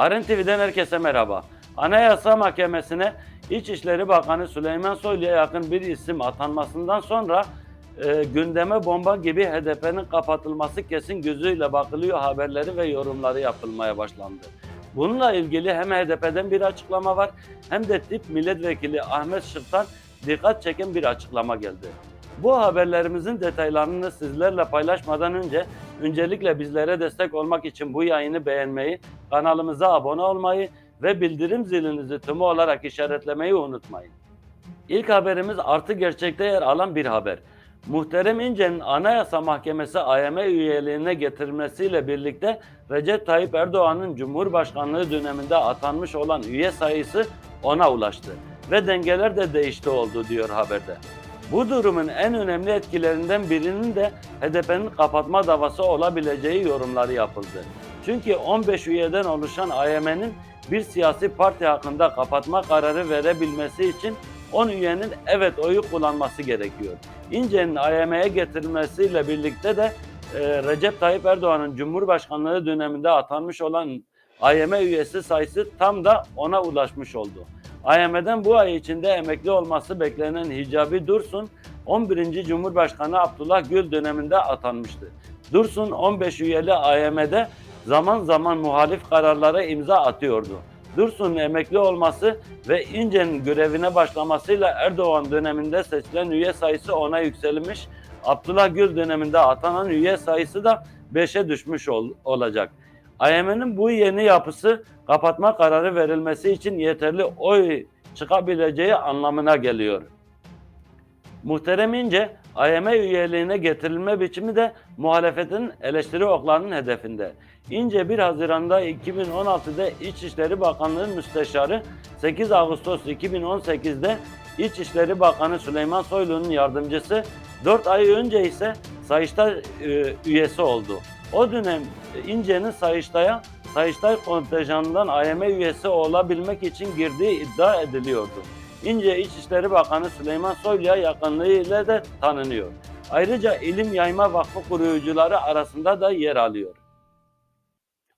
Aren TV'den herkese merhaba. Anayasa Mahkemesi'ne İçişleri Bakanı Süleyman Soylu'ya yakın bir isim atanmasından sonra e, gündeme bomba gibi HDP'nin kapatılması kesin gözüyle bakılıyor haberleri ve yorumları yapılmaya başlandı. Bununla ilgili hem HDP'den bir açıklama var hem de tip milletvekili Ahmet Şık'tan dikkat çeken bir açıklama geldi. Bu haberlerimizin detaylarını sizlerle paylaşmadan önce öncelikle bizlere destek olmak için bu yayını beğenmeyi, kanalımıza abone olmayı ve bildirim zilinizi tümü olarak işaretlemeyi unutmayın. İlk haberimiz artı gerçekte yer alan bir haber. Muhterem İnce'nin Anayasa Mahkemesi AYM üyeliğine getirilmesiyle birlikte Recep Tayyip Erdoğan'ın Cumhurbaşkanlığı döneminde atanmış olan üye sayısı ona ulaştı ve dengeler de değişti oldu diyor haberde. Bu durumun en önemli etkilerinden birinin de HDP'nin kapatma davası olabileceği yorumları yapıldı. Çünkü 15 üyeden oluşan AYM'nin bir siyasi parti hakkında kapatma kararı verebilmesi için 10 üyenin evet oyu kullanması gerekiyor. İnce'nin AYM'ye getirilmesiyle birlikte de e, Recep Tayyip Erdoğan'ın Cumhurbaşkanlığı döneminde atanmış olan AYM üyesi sayısı tam da ona ulaşmış oldu. AYM'den bu ay içinde emekli olması beklenen Hicabi Dursun, 11. Cumhurbaşkanı Abdullah Gül döneminde atanmıştı. Dursun 15 üyeli AYM'de zaman zaman muhalif kararlara imza atıyordu. Dursun'un emekli olması ve İnce'nin görevine başlamasıyla Erdoğan döneminde seçilen üye sayısı ona yükselmiş. Abdullah Gül döneminde atanan üye sayısı da 5'e düşmüş ol- olacak. AYM'nin bu yeni yapısı kapatma kararı verilmesi için yeterli oy çıkabileceği anlamına geliyor. Muhterem İnce, AYM üyeliğine getirilme biçimi de muhalefetin eleştiri oklarının hedefinde. İnce 1 Haziran'da 2016'da İçişleri Bakanlığı Müsteşarı, 8 Ağustos 2018'de İçişleri Bakanı Süleyman Soylu'nun yardımcısı, 4 ay önce ise Sayıştay e, üyesi oldu. O dönem İnce'nin Sayıştay'a Sayıştay kontenjanından AYM üyesi olabilmek için girdiği iddia ediliyordu. İnce İçişleri Bakanı Süleyman Soylu'ya yakınlığıyla da tanınıyor. Ayrıca İlim Yayma Vakfı kurucuları arasında da yer alıyor.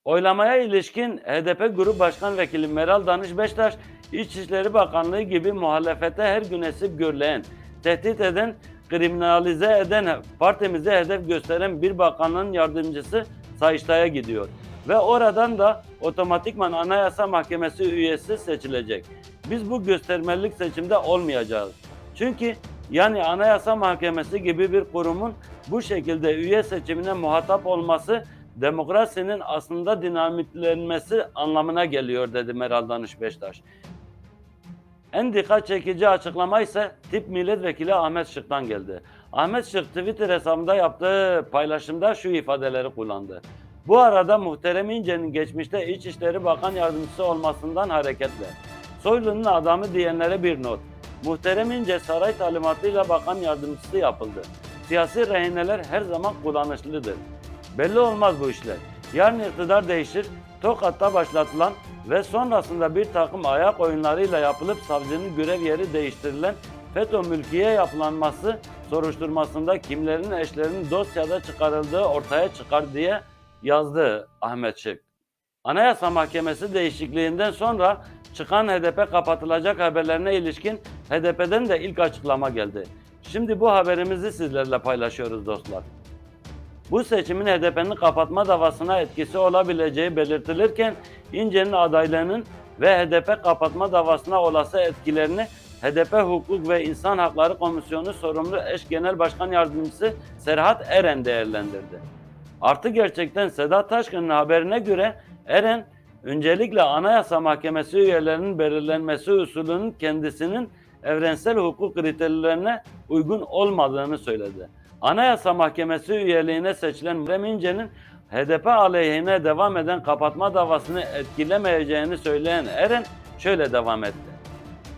Oylamaya ilişkin HDP Grup Başkan Vekili Meral Danış Beştaş, İçişleri Bakanlığı gibi muhalefete her gün esip gürleyen, tehdit eden, kriminalize eden, partimize hedef gösteren bir bakanlığın yardımcısı Sayıştay'a gidiyor. Ve oradan da otomatikman Anayasa Mahkemesi üyesi seçilecek. Biz bu göstermelik seçimde olmayacağız. Çünkü yani Anayasa Mahkemesi gibi bir kurumun bu şekilde üye seçimine muhatap olması demokrasinin aslında dinamitlenmesi anlamına geliyor dedi Meral Danış Beştaş. En dikkat çekici açıklama ise tip milletvekili Ahmet Şık'tan geldi. Ahmet Şık Twitter hesabında yaptığı paylaşımda şu ifadeleri kullandı. Bu arada Muhterem İnce'nin geçmişte İçişleri Bakan Yardımcısı olmasından hareketle Soylu'nun adamı diyenlere bir not. Muhterem İnce saray talimatıyla bakan yardımcısı yapıldı. Siyasi rehineler her zaman kullanışlıdır. Belli olmaz bu işler. Yarın iktidar değişir, Tokat'ta başlatılan ve sonrasında bir takım ayak oyunlarıyla yapılıp savcının görev yeri değiştirilen FETÖ mülkiye yapılanması soruşturmasında kimlerin eşlerinin dosyada çıkarıldığı ortaya çıkar diye yazdı Ahmet Şık. Anayasa Mahkemesi değişikliğinden sonra çıkan HDP kapatılacak haberlerine ilişkin HDP'den de ilk açıklama geldi. Şimdi bu haberimizi sizlerle paylaşıyoruz dostlar. Bu seçimin HDP'nin kapatma davasına etkisi olabileceği belirtilirken İnce'nin adaylığının ve HDP kapatma davasına olası etkilerini HDP Hukuk ve İnsan Hakları Komisyonu sorumlu eş genel başkan yardımcısı Serhat Eren değerlendirdi. Artı gerçekten Sedat Taşkın'ın haberine göre Eren öncelikle Anayasa Mahkemesi üyelerinin belirlenmesi usulünün kendisinin evrensel hukuk kriterlerine uygun olmadığını söyledi. Anayasa Mahkemesi üyeliğine seçilen Muharrem İnce'nin HDP aleyhine devam eden kapatma davasını etkilemeyeceğini söyleyen Eren şöyle devam etti.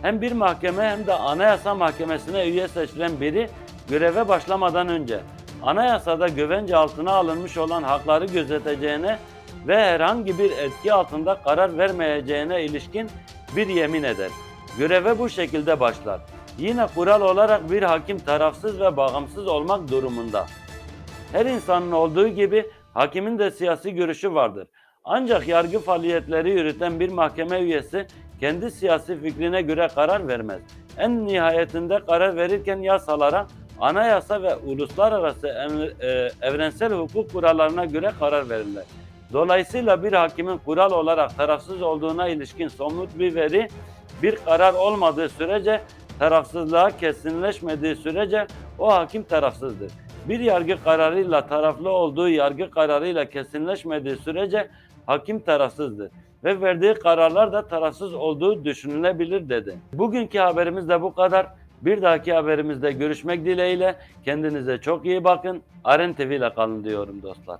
Hem bir mahkeme hem de Anayasa Mahkemesi'ne üye seçilen biri göreve başlamadan önce anayasada güvence altına alınmış olan hakları gözeteceğine ve herhangi bir etki altında karar vermeyeceğine ilişkin bir yemin eder. Göreve bu şekilde başlar. Yine kural olarak bir hakim tarafsız ve bağımsız olmak durumunda. Her insanın olduğu gibi hakimin de siyasi görüşü vardır. Ancak yargı faaliyetleri yürüten bir mahkeme üyesi kendi siyasi fikrine göre karar vermez. En nihayetinde karar verirken yasalara, anayasa ve uluslararası e, evrensel hukuk kurallarına göre karar verirler. Dolayısıyla bir hakimin kural olarak tarafsız olduğuna ilişkin somut bir veri, bir karar olmadığı sürece, tarafsızlığa kesinleşmediği sürece o hakim tarafsızdır. Bir yargı kararıyla taraflı olduğu yargı kararıyla kesinleşmediği sürece hakim tarafsızdır ve verdiği kararlar da tarafsız olduğu düşünülebilir dedi. Bugünkü haberimiz de bu kadar. Bir dahaki haberimizde görüşmek dileğiyle kendinize çok iyi bakın. Aren TV ile kalın diyorum dostlar.